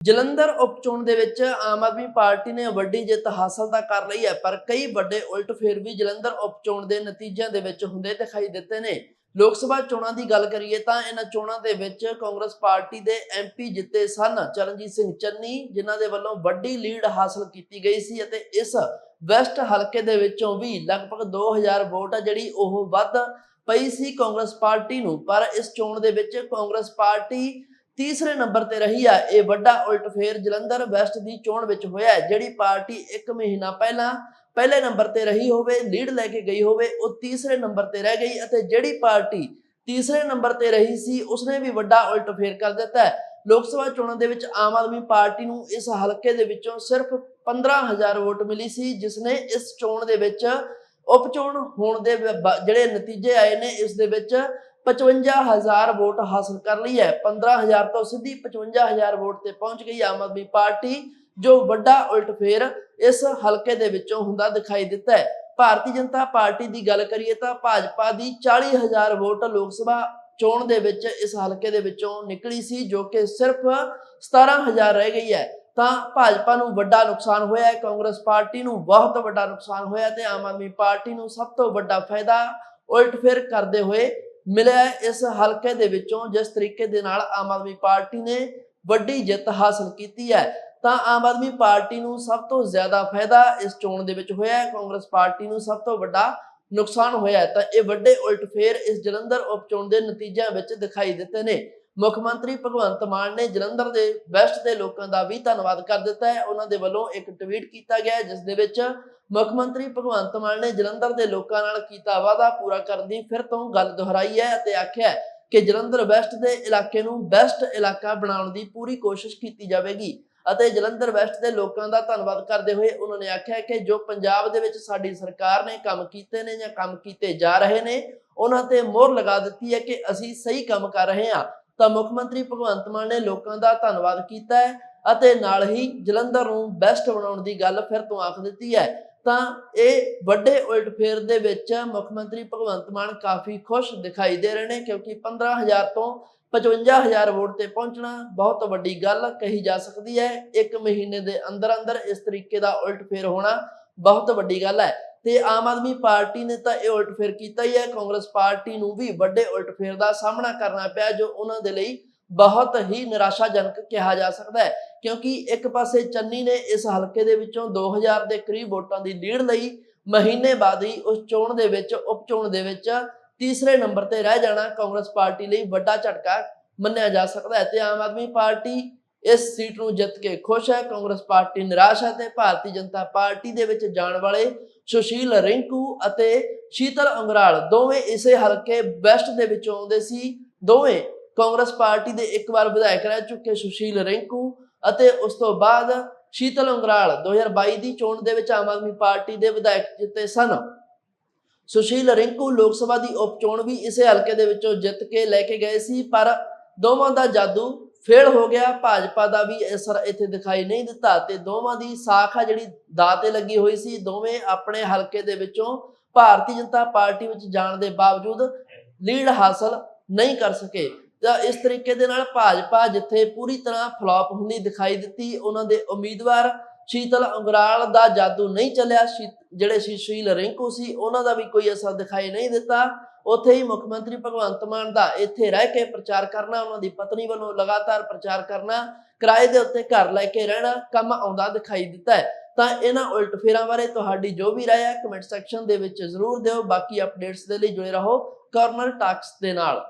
ਜਲੰਧਰ ਉਪਚੋਣ ਦੇ ਵਿੱਚ ਆਮ ਆਦਮੀ ਪਾਰਟੀ ਨੇ ਵੱਡੀ ਜਿੱਤ ਹਾਸਲ ਤਾਂ ਕਰ ਲਈ ਹੈ, ਪਰ ਕਈ ਵੱਡੇ ਉਲਟਫੇਰ ਵੀ ਜਲੰਧਰ ਉਪਚੋਣ ਦੇ ਨਤੀਜਿਆਂ ਦੇ ਵਿੱਚ ਹੁੰਦੇ ਦਿਖਾਈ ਦਿੱਤੇ ਨੇ। ਲੋਕ ਸਭਾ ਚੋਣਾਂ ਦੀ ਗੱਲ ਕਰੀਏ ਤਾਂ ਇਹਨਾਂ ਚੋਣਾਂ ਦੇ ਵਿੱਚ ਕਾਂਗਰਸ ਪਾਰਟੀ ਦੇ ਐਮਪੀ ਜਿੱਤੇ ਸਨ ਚਰਨਜੀਤ ਸਿੰਘ ਚੰਨੀ, ਜਿਨ੍ਹਾਂ ਦੇ ਵੱਲੋਂ ਵੱਡੀ ਲੀਡ ਹਾਸਲ ਕੀਤੀ ਗਈ ਸੀ ਅਤੇ ਇਸ ਵੈਸਟ ਹਲਕੇ ਦੇ ਵਿੱਚੋਂ ਵੀ ਲਗਭਗ 2000 ਵੋਟ ਆ ਜਿਹੜੀ ਉਹ ਵੱਧ ਪਈ ਸੀ ਕਾਂਗਰਸ ਪਾਰਟੀ ਨੂੰ। ਪਰ ਇਸ ਚੋਣ ਦੇ ਵਿੱਚ ਕਾਂਗਰਸ ਪਾਰਟੀ ਤੀਸਰੇ ਨੰਬਰ ਤੇ ਰਹੀ ਆ, ਇਹ ਵੱਡਾ ਉਲਟਫੇਰ ਜਲੰਧਰ ਵੈਸਟ ਦੀ ਚੋਣ ਵਿੱਚ ਹੋਇਆ ਹੈ, ਜਿਹੜੀ ਪਾਰਟੀ 1 ਮਹੀਨਾ ਪਹਿਲਾਂ ਪਹਿਲੇ ਨੰਬਰ ਤੇ ਰਹੀ ਹੋਵੇ, ਲੀਡ ਲੈ ਕੇ ਗਈ ਹੋਵੇ, ਉਹ ਤੀਸਰੇ ਨੰਬਰ ਤੇ ਰਹਿ ਗਈ ਅਤੇ ਜਿਹੜੀ ਪਾਰਟੀ ਤੀਸਰੇ ਨੰਬਰ ਤੇ ਰਹੀ ਸੀ, ਉਸਨੇ ਵੀ ਵੱਡਾ ਉਲਟਫੇਰ ਕਰ ਦਿੱਤਾ ਹੈ। ਲੋਕ ਸਭਾ ਚੋਣਾਂ ਦੇ ਵਿੱਚ ਆਮ ਆਦਮੀ ਪਾਰਟੀ ਨੂੰ ਇਸ ਹਲਕੇ ਦੇ ਵਿੱਚੋਂ ਸਿਰਫ 15000 ਵੋਟ ਮਿਲੀ ਸੀ ਜਿਸ ਨੇ ਇਸ ਚੋਣ ਦੇ ਵਿੱਚ ਉਪਚੋਣ ਹੋਣ ਦੇ ਜਿਹੜੇ ਨਤੀਜੇ ਆਏ ਨੇ, ਇਸ ਦੇ ਵਿੱਚ 55000 ਵੋਟ ਹਾਸਲ ਕਰ ਲਈ ਹੈ। 15000 ਤੋਂ ਸਿੱਧੀ 55000 ਵੋਟ ਤੇ ਪਹੁੰਚ ਗਈ ਆਮ ਆਦਮੀ ਪਾਰਟੀ, ਜੋ ਵੱਡਾ ਉਲਟਫੇਰ ਇਸ ਹਲਕੇ ਦੇ ਵਿੱਚੋਂ ਹੁੰਦਾ ਦਿਖਾਈ ਦਿੱਤਾ ਹੈ। ਭਾਰਤੀ ਜਨਤਾ ਪਾਰਟੀ ਦੀ ਗੱਲ ਕਰੀਏ ਤਾਂ ਭਾਜਪਾ ਦੀ 40000 ਵੋਟ ਲੋਕ ਸਭਾ ਚੋਣ ਦੇ ਵਿੱਚ ਇਸ ਹਲਕੇ ਦੇ ਵਿੱਚੋਂ ਨਿਕਲੀ ਸੀ, ਜੋ ਕਿ ਸਿਰਫ 17000 ਰਹਿ ਗਈ ਹੈ। ਤਾਂ ਭਾਜਪਾ ਨੂੰ ਵੱਡਾ ਨੁਕਸਾਨ ਹੋਇਆ ਹੈ, ਕਾਂਗਰਸ ਪਾਰਟੀ ਨੂੰ ਬਹੁਤ ਵੱਡਾ ਨੁਕਸਾਨ ਹੋਇਆ ਤੇ ਆਮ ਆਦਮੀ ਪਾਰਟੀ ਨੂੰ ਸਭ ਤੋਂ ਵੱਡਾ ਫਾਇਦਾ ਉਲਟਫੇਰ ਕਰਦੇ ਹੋਏ ਮਿਲਿਆ ਇਸ ਹਲਕੇ ਦੇ ਵਿੱਚੋਂ, ਜਿਸ ਤਰੀਕੇ ਦੇ ਨਾਲ ਆਮ ਆਦਮੀ ਪਾਰਟੀ ਨੇ ਵੱਡੀ ਜਿੱਤ ਹਾਸਲ ਕੀਤੀ ਹੈ, ਤਾਂ ਆਮ ਆਦਮੀ ਪਾਰਟੀ ਨੂੰ ਸਭ ਤੋਂ ਜ਼ਿਆਦਾ ਫਾਇਦਾ ਇਸ ਚੋਣ ਦੇ ਵਿੱਚ ਹੋਇਆ ਹੈ। ਕਾਂਗਰਸ ਪਾਰਟੀ ਨੂੰ ਸਭ ਤੋਂ ਵੱਡਾ ਨੁਕਸਾਨ ਹੋਇਆ ਤਾਂ ਇਹ ਵੱਡੇ ਉਲਟਫੇਰ ਇਸ ਜਲੰਧਰ ਉਪਚੋਣ ਦੇ ਨਤੀਜਿਆਂ ਵਿੱਚ ਦਿਖਾਈ ਦਿੱਤੇ ਨੇ। ਮੁੱਖ ਮੰਤਰੀ ਭਗਵੰਤ ਮਾਨ ਨੇ ਜਲੰਧਰ ਦੇ ਵੈਸਟ ਦੇ ਲੋਕਾਂ ਦਾ ਵੀ ਧੰਨਵਾਦ ਕਰ ਦਿੱਤਾ ਹੈ। ਉਹਨਾਂ ਦੇ ਵੱਲੋਂ ਇੱਕ ਟਵੀਟ ਕੀਤਾ ਗਿਆ ਜਿਸ ਦੇ ਵਿੱਚ ਮੁੱਖ ਮੰਤਰੀ ਭਗਵੰਤ ਮਾਨ ਨੇ ਜਲੰਧਰ ਦੇ ਲੋਕਾਂ ਨਾਲ ਕੀਤਾ ਵਾਅਦਾ ਪੂਰਾ ਕਰਨ ਦੀ ਫਿਰ ਤੋਂ ਗੱਲ ਦੁਹਰਾਈ ਹੈ ਅਤੇ ਆਖਿਆ ਕਿ ਜਲੰਧਰ ਵੈਸਟ ਦੇ ਇਲਾਕੇ ਨੂੰ ਬੈਸਟ ਇਲਾਕਾ ਬਣਾਉਣ ਦੀ ਪੂਰੀ ਕੋਸ਼ਿਸ਼ ਕੀਤੀ ਜਾਵੇਗੀ ਅਤੇ ਜਲੰਧਰ ਵੈਸਟ ਦੇ ਲੋਕਾਂ ਦਾ ਧੰਨਵਾਦ ਕਰਦੇ ਹੋਏ ਉਹਨਾਂ ਨੇ ਆਖਿਆ ਕਿ ਜੋ ਪੰਜਾਬ ਦੇ ਵਿੱਚ ਸਾਡੀ ਸਰਕਾਰ ਨੇ ਕੰਮ ਕੀਤੇ ਨੇ ਜਾਂ ਕੰਮ ਕੀਤੇ ਜਾ ਰਹੇ ਨੇ, ਉਹਨਾਂ ਤੇ ਮੋਹਰ ਲਗਾ ਦਿੱਤੀ ਹੈ ਕਿ ਅਸੀਂ ਸਹੀ ਕੰਮ ਕਰ ਰਹੇ ਹਾਂ। ਤਾਂ ਮੁੱਖ ਮੰਤਰੀ ਭਗਵੰਤ ਮਾਨ ਨੇ ਲੋਕਾਂ ਦਾ ਧੰਨਵਾਦ ਕੀਤਾ ਹੈ ਅਤੇ ਨਾਲ ਹੀ ਜਲੰਧਰ ਨੂੰ ਬੈਸਟ ਬਣਾਉਣ ਦੀ ਗੱਲ ਫਿਰ ਤੋਂ ਆਖ ਦਿੱਤੀ ਹੈ। ਤਾਂ ਇਹ ਵੱਡੇ ਉਲਟਫੇਰ ਦੇ ਵਿੱਚ ਮੁੱਖ ਮੰਤਰੀ ਭਗਵੰਤ ਮਾਨ ਕਾਫੀ ਖੁਸ਼ ਦਿਖਾਈ ਦੇ ਰਹੇ ਨੇ ਕਿਉਂਕਿ 15000 ਤੋਂ 55000 ਵੋਟ ਤੇ ਪਹੁੰਚਣਾ ਬਹੁਤ ਵੱਡੀ ਗੱਲ ਕਹੀ ਜਾ ਸਕਦੀ ਹੈ। ਇੱਕ ਮਹੀਨੇ ਦੇ ਅੰਦਰ ਅੰਦਰ ਇਸ ਤਰੀਕੇ ਦਾ ਉਲਟਫੇਰ ਹੋਣਾ ਬਹੁਤ ਵੱਡੀ ਗੱਲ ਹੈ। ਤੇ ਆਮ ਆਦਮੀ ਪਾਰਟੀ ਨੇ ਤਾਂ ਇਹ ਉਲਟਫੇਰ ਕੀਤਾ ਹੀ ਹੈ। ਕਾਂਗਰਸ ਪਾਰਟੀ ਨੂੰ ਵੀ ਵੱਡੇ ਉਲਟਫੇਰ ਦਾ ਸਾਹਮਣਾ ਕਰਨਾ ਪਿਆ, ਜੋ ਉਹਨਾਂ ਦੇ ਲਈ ਬਹੁਤ ਹੀ ਨਿਰਾਸ਼ਾਜਨਕ ਕਿਹਾ ਜਾ ਸਕਦਾ ਹੈ। ਕਿਉਂਕਿ ਇੱਕ ਪਾਸੇ ਚੰਨੀ ਨੇ ਇਸ ਹਲਕੇ ਦੇ ਵਿੱਚੋਂ 2000 ਦੇ ਕਰੀਬ ਵੋਟਾਂ ਦੀ ਲੀਡ ਲਈ, ਮਹੀਨੇ ਬਾਅਦ ਹੀ ਉਸ ਚੋਣ ਦੇ ਵਿੱਚ ਉਪਚੋਣ ਦੇ ਵਿੱਚ ਤੀਸਰੇ ਨੰਬਰ ਤੇ ਰਹਿ ਜਾਣਾ ਕਾਂਗਰਸ ਪਾਰਟੀ ਲਈ ਵੱਡਾ ਝਟਕਾ ਮੰਨਿਆ ਜਾ ਸਕਦਾ ਹੈ। ਤੇ ਆਮ ਆਦਮੀ ਪਾਰਟੀ ਇਸ ਸੀਟ ਨੂੰ ਜਿੱਤ ਕੇ ਖੁਸ਼ ਹੈ। ਕਾਂਗਰਸ ਪਾਰਟੀ ਨਿਰਾਸ਼ ਹੈ ਤੇ ਭਾਰਤੀ ਜਨਤਾ ਪਾਰਟੀ ਦੇ ਵਿੱਚ ਜਾਣ ਵਾਲੇ ਸੁਸ਼ੀਲ ਰਿੰਕੂ ਅਤੇ ਸ਼ੀਤਲ ਅੰਗਰਾਲ ਦੋਵੇਂ ਇਸੇ ਹਲਕੇ ਵੈਸਟ ਦੇ ਵਿੱਚੋਂ ਆਉਂਦੇ ਸੀ। ਦੋਵੇਂ ਕਾਂਗਰਸ ਪਾਰਟੀ ਦੇ ਇੱਕ ਵਾਰ ਵਿਧਾਇਕ ਰਹਿ ਚੁੱਕੇ ਸੁਸ਼ੀਲ ਰਿੰਕੂ ਅਤੇ ਉਸ ਤੋਂ ਬਾਅਦ ਸ਼ੀਤਲ ਅੰਗਰਾਲ 2022 ਦੀ ਚੋਣ ਦੇ ਵਿੱਚ ਆਮ ਆਦਮੀ ਪਾਰਟੀ ਦੇ ਵਿਧਾਇਕ ਜਿੱਤੇ ਸਨ। ਸੁਸ਼ੀਲ ਰਿੰਕੂ ਲੋਕ ਸਭਾ ਦੀ ਉਪਚੋਣ ਵੀ ਇਸੇ ਹਲਕੇ ਦੇ ਵਿੱਚੋਂ ਜਿੱਤ ਕੇ ਲੈ ਕੇ ਗਏ ਸੀ, ਪਰ ਦੋਵਾਂ ਦਾ ਜਾਦੂ ਫੇਲ ਹੋ ਗਿਆ, ਭਾਜਪਾ ਦਾ ਵੀ ਅਸਰ ਇੱਥੇ ਦਿਖਾਈ ਨਹੀਂ ਦਿੱਤਾ ਤੇ ਦੋਵਾਂ ਦੀ ਸਾਖ ਆ ਜਿਹੜੀ ਦਾਅ ਤੇ ਲੱਗੀ ਹੋਈ ਸੀ, ਦੋਵੇਂ ਆਪਣੇ ਹਲਕੇ ਦੇ ਵਿੱਚੋਂ ਭਾਰਤੀ ਜਨਤਾ ਪਾਰਟੀ ਵਿੱਚ ਜਾਣ ਦੇ ਬਾਵਜੂਦ ਲੀਡ ਹਾਸਲ ਨਹੀਂ ਕਰ ਸਕੇ। ਤਾਂ ਇਸ ਤਰੀਕੇ ਦੇ ਨਾਲ ਭਾਜਪਾ ਜਿੱਥੇ ਪੂਰੀ ਤਰ੍ਹਾਂ ਫਲਾਪ ਹੁੰਦੀ ਦਿਖਾਈ ਦਿੱਤੀ, ਉਹਨਾਂ ਦੇ ਉਮੀਦਵਾਰ ਸ਼ੀਤਲ ਅੰਗਰਾਲ ਦਾ ਜਾਦੂ ਨਹੀਂ ਚੱਲਿਆ। ਸ਼ੀ- ਜਿਹੜੇ ਸੁਸ਼ੀਲ ਰਿੰਕੂ ਸੀ, ਉਹਨਾਂ ਦਾ ਵੀ ਕੋਈ ਅਸਰ ਦਿਖਾਈ ਨਹੀਂ ਦਿੱਤਾ। ਉੱਥੇ ਹੀ ਮੁੱਖ ਮੰਤਰੀ ਭਗਵੰਤ ਮਾਨ ਦਾ ਇੱਥੇ ਰਹਿ ਕੇ ਪ੍ਰਚਾਰ ਕਰਨਾ, ਉਹਨਾਂ ਦੀ ਪਤਨੀ ਵੱਲੋਂ ਲਗਾਤਾਰ ਪ੍ਰਚਾਰ ਕਰਨਾ, ਕਿਰਾਏ ਦੇ ਉੱਤੇ ਘਰ ਲੈ ਕੇ ਰਹਿਣਾ, ਕੰਮ ਆਉਂਦਾ ਦਿਖਾਈ ਦਿੱਤਾ ਹੈ। ਤਾਂ ਇਹਨਾਂ ਉਲਟ ਫੇਰਾਂ ਬਾਰੇ ਤੁਹਾਡੀ ਜੋ ਵੀ ਰਾਏ ਹੈ, ਕਮੈਂਟ ਸੈਕਸ਼ਨ ਦੇ ਵਿੱਚ ਜ਼ਰੂਰ ਦਿਓ। ਬਾਕੀ ਅਪਡੇਟਸ ਦੇ ਲਈ ਜੁੜੇ ਰਹੋ। ਕਾਰਨਰ ਟਾਕਸ ਦੇ ਨਾਲ।